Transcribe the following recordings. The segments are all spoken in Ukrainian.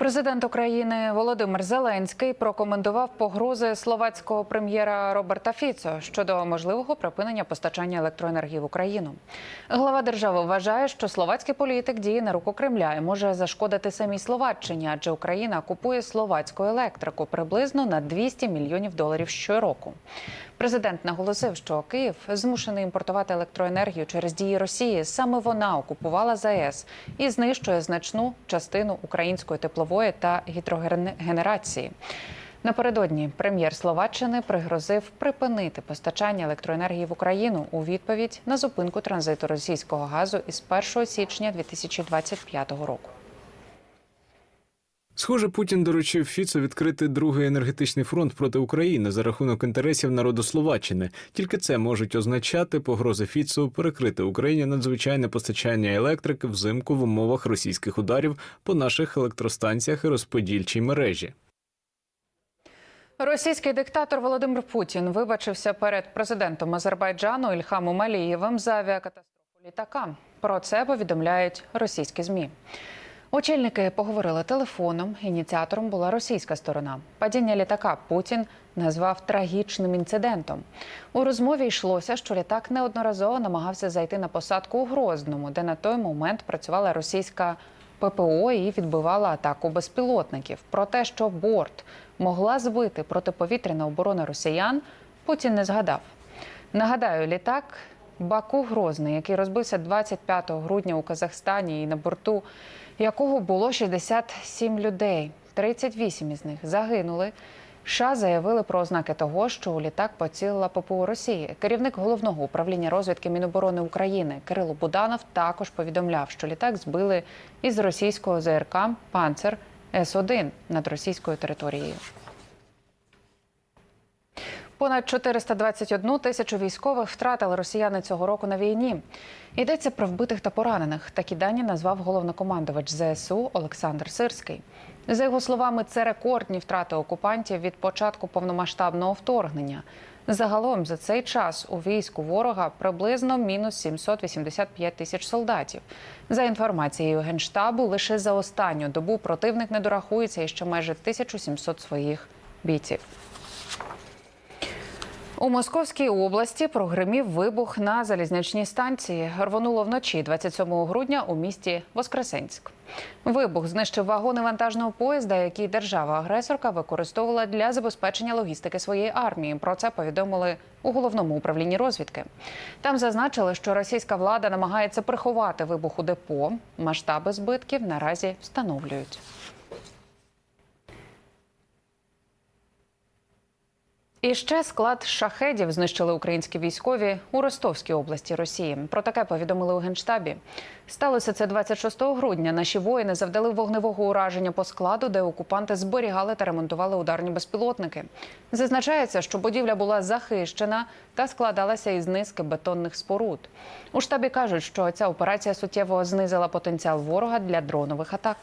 Президент України Володимир Зеленський прокоментував погрози словацького прем'єра Роберта Фіцо щодо можливого припинення постачання електроенергії в Україну. Глава держави вважає, що словацький політик діє на руку Кремля і може зашкодити самій Словаччині, адже Україна купує словацьку електрику приблизно на 200 мільйонів доларів щороку. Президент наголосив, що Київ змушений імпортувати електроенергію через дії Росії. Саме вона окупувала ЗАЕС і знищує значну частину української теплової та гідрогенерації. Напередодні прем'єр Словаччини пригрозив припинити постачання електроенергії в Україну у відповідь на зупинку транзиту російського газу із 1 січня 2025 року. Схоже, Путін доручив Фіцо відкрити другий енергетичний фронт проти України за рахунок інтересів народу Словаччини. Тільки це можуть означати погрози Фіцу перекрити Україні надзвичайне постачання електрики взимку в умовах російських ударів по наших електростанціях і розподільчій мережі. Російський диктатор Володимир Путін вибачився перед президентом Азербайджану Ільхамом Алієвим за авіакатастрофу літака. Про це повідомляють російські змі. Очільники поговорили телефоном. Ініціатором була російська сторона. Падіння літака Путін назвав трагічним інцидентом. У розмові йшлося, що літак неодноразово намагався зайти на посадку у Грозному, де на той момент працювала російська ППО і відбивала атаку безпілотників. Про те, що борт могла збити протиповітряна оборона росіян, Путін не згадав. Нагадаю, літак Баку Грозний, який розбився 25 грудня у Казахстані, і на борту якого було 67 людей. 38 із них загинули. США заявили про ознаки того, що у літак поцілила ППУ Росії. Керівник головного управління розвідки Міноборони України Кирило Буданов також повідомляв, що літак збили із російського ЗРК Панцер С-1 над російською територією. Понад 421 тисячу військових втратили росіяни цього року на війні. Йдеться про вбитих та поранених. Такі дані назвав головнокомандувач ЗСУ Олександр Сирський. За його словами, це рекордні втрати окупантів від початку повномасштабного вторгнення. Загалом за цей час у війську ворога приблизно мінус 785 тисяч солдатів. За інформацією генштабу, лише за останню добу противник не дорахується і ще майже 1700 своїх бійців. У Московській області прогримів вибух на залізничній станції. Рвонуло вночі 27 грудня у місті Воскресенськ. Вибух знищив вагони вантажного поїзда, який держава-агресорка використовувала для забезпечення логістики своєї армії. Про це повідомили у головному управлінні розвідки. Там зазначили, що російська влада намагається приховати вибух у депо. Масштаби збитків наразі встановлюють. І ще склад шахедів знищили українські військові у Ростовській області Росії. Про таке повідомили у генштабі. Сталося це 26 грудня. Наші воїни завдали вогневого ураження по складу, де окупанти зберігали та ремонтували ударні безпілотники. Зазначається, що будівля була захищена та складалася із низки бетонних споруд. У штабі кажуть, що ця операція суттєво знизила потенціал ворога для дронових атак.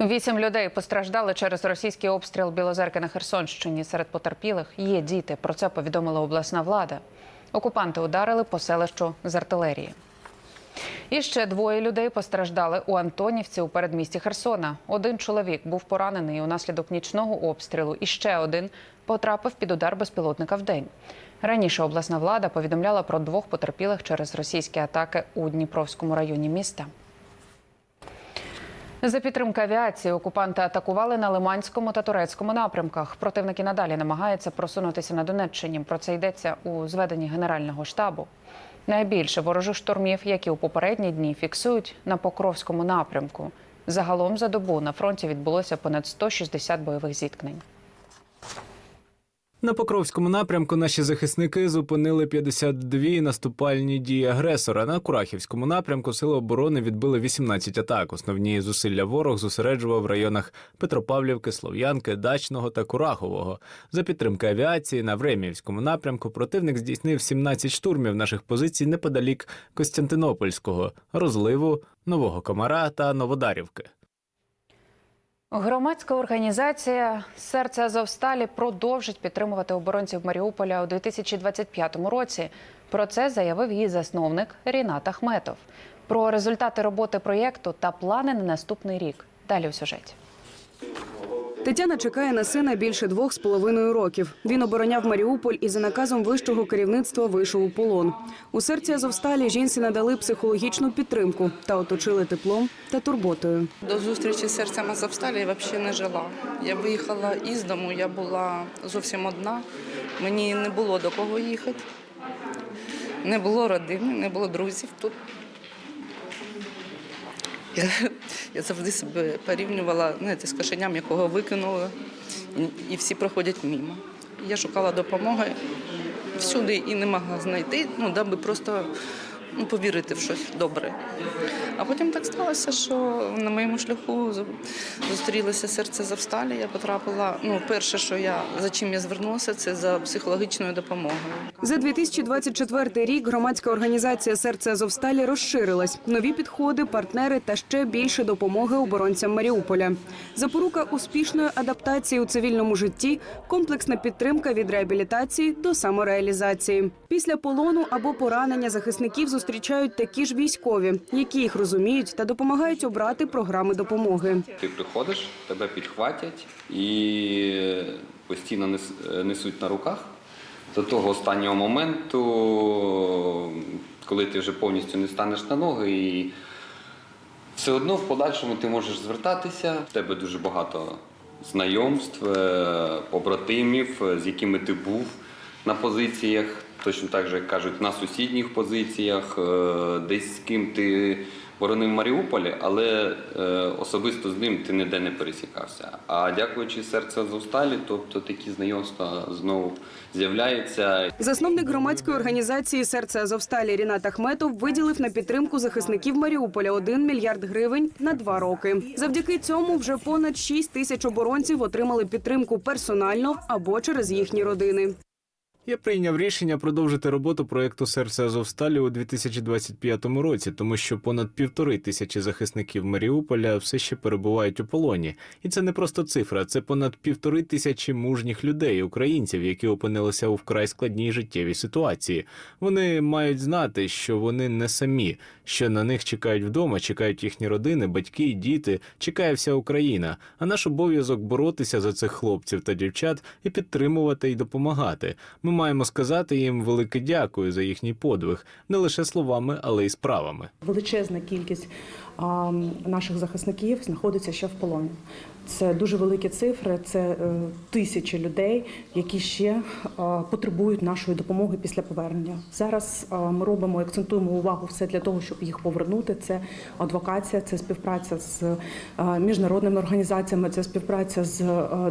Вісім людей постраждали через російський обстріл Білозерки на Херсонщині. Серед потерпілих є діти. Про це повідомила обласна влада. Окупанти ударили по селищу з артилерії. І ще двоє людей постраждали у Антонівці у передмісті Херсона. Один чоловік був поранений унаслідок нічного обстрілу, і ще один потрапив під удар безпілотника в день. Раніше обласна влада повідомляла про двох потерпілих через російські атаки у Дніпровському районі міста. За підтримки авіації окупанти атакували на Лиманському та турецькому напрямках. Противники надалі намагаються просунутися на Донеччині. Про це йдеться у зведенні Генерального штабу. Найбільше ворожих штурмів, які у попередні дні фіксують на Покровському напрямку. Загалом за добу на фронті відбулося понад 160 бойових зіткнень. На Покровському напрямку наші захисники зупинили 52 наступальні дії агресора. На Курахівському напрямку сили оборони відбили 18 атак. Основні зусилля ворог зосереджував в районах Петропавлівки, Слов'янки, Дачного та Курахового. За підтримки авіації на Времівському напрямку противник здійснив 17 штурмів наших позицій неподалік Костянтинопольського, розливу, Нового Комара та Новодарівки. Громадська організація Серце Азовсталі продовжить підтримувати оборонців Маріуполя у 2025 році. Про це заявив її засновник Рінат Ахметов. Про результати роботи проєкту та плани на наступний рік. Далі у сюжеті. Тетяна чекає на сина більше двох з половиною років. Він обороняв Маріуполь і за наказом вищого керівництва вийшов у полон. У серці Азовсталі жінці надали психологічну підтримку та оточили теплом та турботою. До зустрічі з серцем Азовсталі я взагалі не жила. Я виїхала із дому, я була зовсім одна. Мені не було до кого їхати. Не було родини, не було друзів тут. Я, я завжди себе порівнювала знаєте, з кошеням, якого викинули, і, всі проходять мимо. Я шукала допомоги всюди і не могла знайти, ну, даби просто ну, повірити в щось добре. А потім так сталося, що на моєму шляху зустрілося серце Завсталі. Я потрапила. Ну, перше, що я за чим я звернулася, це за психологічною допомогою. За 2024 рік громадська організація Серце Азовсталі розширилась. Нові підходи, партнери та ще більше допомоги оборонцям Маріуполя. Запорука успішної адаптації у цивільному житті, комплексна підтримка від реабілітації до самореалізації. Після полону або поранення захисників зустрічають такі ж військові, які їх розуміють та допомагають обрати програми допомоги. Ти приходиш, тебе підхватять і постійно несуть на руках до того останнього моменту, коли ти вже повністю не станеш на ноги, і все одно в подальшому ти можеш звертатися. В тебе дуже багато знайомств, е, побратимів, з якими ти був на позиціях, точно так же, як кажуть, на сусідніх позиціях, е, десь з ким ти боронив Маріуполі, але е, особисто з ним ти ніде не пересікався. А дякуючи серця Азовсталі, тобто такі знайомства знову з'являються. Засновник громадської організації Серце Азовсталі Рінат Ахметов виділив на підтримку захисників Маріуполя 1 мільярд гривень на два роки. Завдяки цьому вже понад 6 тисяч оборонців отримали підтримку персонально або через їхні родини. Я прийняв рішення продовжити роботу проєкту Серце Азовсталі у 2025 році, тому що понад півтори тисячі захисників Маріуполя все ще перебувають у полоні. І це не просто цифра, це понад півтори тисячі мужніх людей, українців, які опинилися у вкрай складній життєвій ситуації. Вони мають знати, що вони не самі, що на них чекають вдома, чекають їхні родини, батьки, діти, чекає вся Україна. А наш обов'язок боротися за цих хлопців та дівчат і підтримувати і допомагати. Ми маємо сказати їм велике дякую за їхній подвиг, не лише словами, але й справами. Величезна кількість наших захисників знаходиться ще в полоні. Це дуже великі цифри, це е, тисячі людей, які ще е, потребують нашої допомоги після повернення. Зараз е, ми робимо, акцентуємо увагу все для того, щоб їх повернути. Це адвокація, це співпраця з міжнародними організаціями, це співпраця з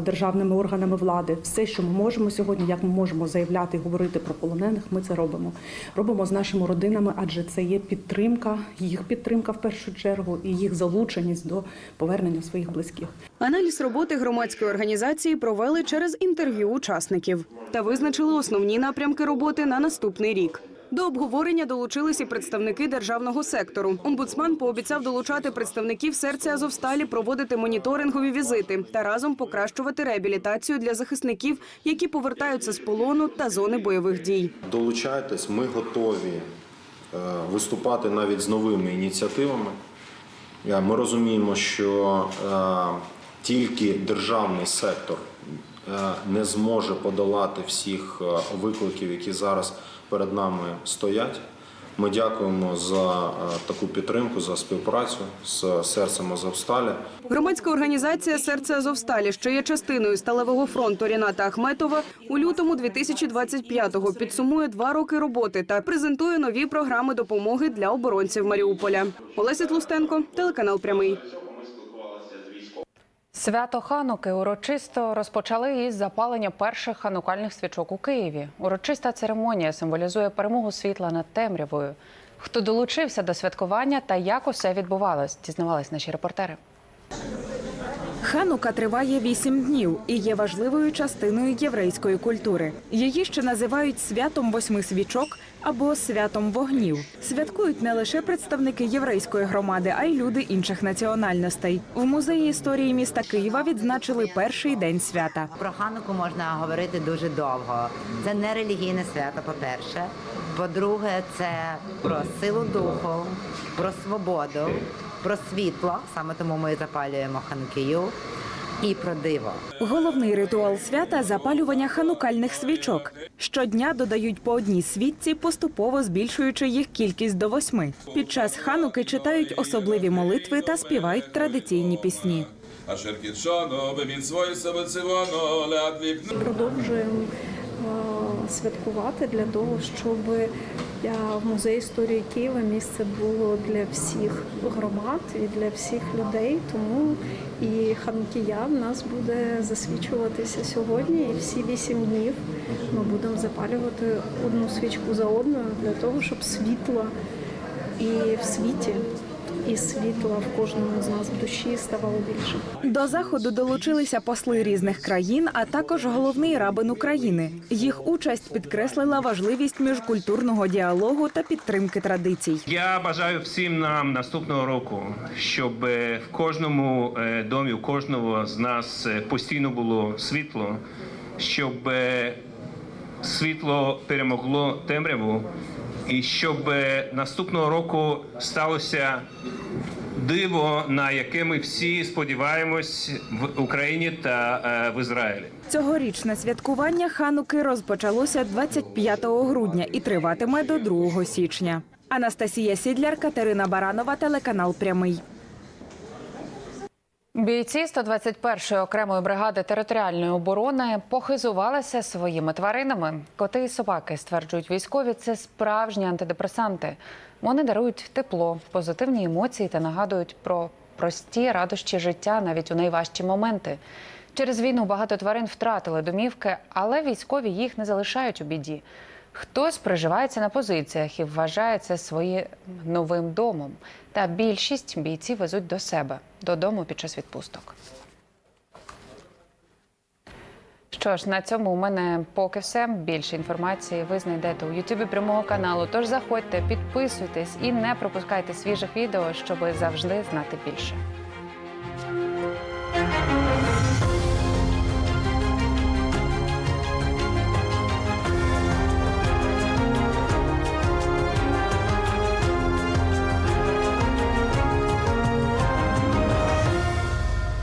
державними органами влади. Все, що ми можемо сьогодні, як ми можемо заявляти і говорити про полонених, ми це робимо. Робимо з нашими родинами, адже це є підтримка, їх підтримка в першу чергу і їх залученість до повернення своїх близьких. Аналіз роботи громадської організації провели через інтерв'ю учасників та визначили основні напрямки роботи на наступний рік. До обговорення долучились і представники державного сектору. Омбудсман пообіцяв долучати представників серця Азовсталі, проводити моніторингові візити та разом покращувати реабілітацію для захисників, які повертаються з полону та зони бойових дій. Долучайтесь, ми готові е, виступати навіть з новими ініціативами. Ми розуміємо, що е, тільки державний сектор е, не зможе подолати всіх е, викликів, які зараз перед нами стоять. Ми дякуємо за е, таку підтримку, за співпрацю з серцем Азовсталі. Громадська організація Серце Азовсталі, що є частиною сталевого фронту Ріната Ахметова, у лютому 2025-го підсумує два роки роботи та презентує нові програми допомоги для оборонців Маріуполя. Олеся Тлустенко, телеканал Прямий. Свято Хануки урочисто розпочали із запалення перших ханукальних свічок у Києві. Урочиста церемонія символізує перемогу світла над темрявою. Хто долучився до святкування та як усе відбувалось, дізнавались наші репортери. Ханука триває вісім днів і є важливою частиною єврейської культури. Її ще називають святом восьми свічок або святом вогнів. Святкують не лише представники єврейської громади, а й люди інших національностей. В музеї історії міста Києва відзначили перший день свята. Про Хануку можна говорити дуже довго. Це не релігійне свято, по-перше. По-друге, це про силу духу, про свободу, про світло. Саме тому ми запалюємо ханукію і про диво. Головний ритуал свята запалювання ханукальних свічок. Щодня додають по одній світці, поступово збільшуючи їх кількість до восьми. Під час хануки читають особливі молитви та співають традиційні пісні. Продовжуємо святкувати для того, щоб е, в музеї історії Києва місце було для всіх громад і для всіх людей. Тому і ханкія в нас буде засвічуватися сьогодні. І всі вісім днів ми будемо запалювати одну свічку за одною для того, щоб світло і в світі, і світла в кожному з нас в душі ставало більше. До заходу долучилися посли різних країн, а також головний рабин України. Їх участь підкреслила важливість міжкультурного діалогу та підтримки традицій. Я бажаю всім нам наступного року, щоб е, в кожному е, домі, у кожного з нас е, постійно було світло, щоб світло перемогло темряву, і щоб е, наступного року сталося диво, на яке ми всі сподіваємось в Україні та е, в Ізраїлі. Цьогорічне святкування хануки розпочалося 25 грудня і триватиме до 2 січня. Анастасія Сідляр, Катерина Баранова, телеканал Прямий. Бійці 121-ї окремої бригади територіальної оборони похизувалися своїми тваринами. Коти і собаки стверджують військові. Це справжні антидепресанти. Вони дарують тепло, позитивні емоції та нагадують про прості радощі життя навіть у найважчі моменти. Через війну багато тварин втратили домівки, але військові їх не залишають у біді. Хтось приживається на позиціях і вважає це своїм новим домом. Та більшість бійців везуть до себе додому під час відпусток. Що ж, на цьому у мене поки все. Більше інформації ви знайдете у Ютубі прямого каналу. Тож заходьте, підписуйтесь і не пропускайте свіжих відео, щоб завжди знати більше.